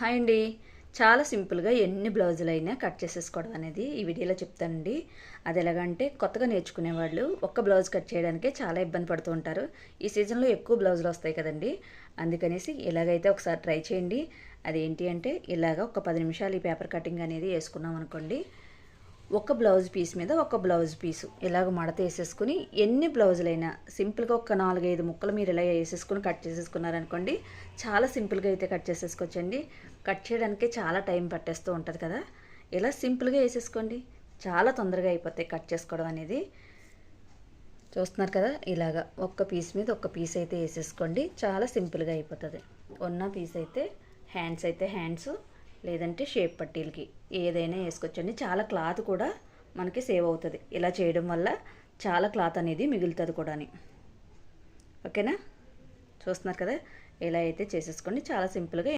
Hi అండి. చాలా సింపుల్గా ఎన్ని బ్లౌజులు అయినా కట్ చేసేసుకోవడం అనేది ఈ వీడియోలో చెప్తానండి. అది ఎలాగంటే కొత్తగా నేర్చుకునే వాళ్ళు ఒక్క బ్లౌజ్ కట్ చేయడానికే చాలా ఇబ్బంది పడుతూ ఉంటారు. ఈ సీజన్లో ఎక్కువ బ్లౌజులు వస్తాయి కదండి. అందుకనేసి ఇలాగైతే ఒకసారి ట్రై చేయండి. అదేంటి అంటే ఇలాగ ఒక పది నిమిషాలు ఈ పేపర్ కటింగ్ అనేది వేసుకున్నాం అనుకోండి ఒక బ్లౌజ్ పీస్ మీద ఒక బ్లౌజ్ పీసు. ఇలాగ మడత వేసేసుకుని ఎన్ని బ్లౌజులైనా సింపుల్గా ఒక నాలుగైదు ముక్కలు మీరు ఇలా వేసేసుకుని కట్ చేసేసుకున్నారనుకోండి చాలా సింపుల్గా అయితే కట్ చేసేసుకోవచ్చండి. కట్ చేయడానికి చాలా టైం పట్టేస్తూ ఉంటుంది కదా. ఇలా సింపుల్గా వేసేసుకోండి. చాలా తొందరగా అయిపోతాయి కట్ చేసుకోవడం అనేది. చూస్తున్నారు కదా ఇలాగ ఒక్క పీస్ మీద ఒక్క పీస్ అయితే వేసేసుకోండి. చాలా సింపుల్గా అయిపోతుంది. ఉన్న పీస్ అయితే హ్యాండ్స్ అయితే హ్యాండ్స్. లేదంటే షేప్ పట్టీలకి ఏదైనా వేసుకోవచ్చండి. చాలా క్లాత్ కూడా మనకి సేవ్ అవుతుంది. ఇలా చేయడం వల్ల చాలా క్లాత్ అనేది మిగులుతుంది కూడా ఓకేనా? చూస్తున్నారు కదా? ఇలా అయితే చేసేసుకోండి. చాలా సింపుల్గా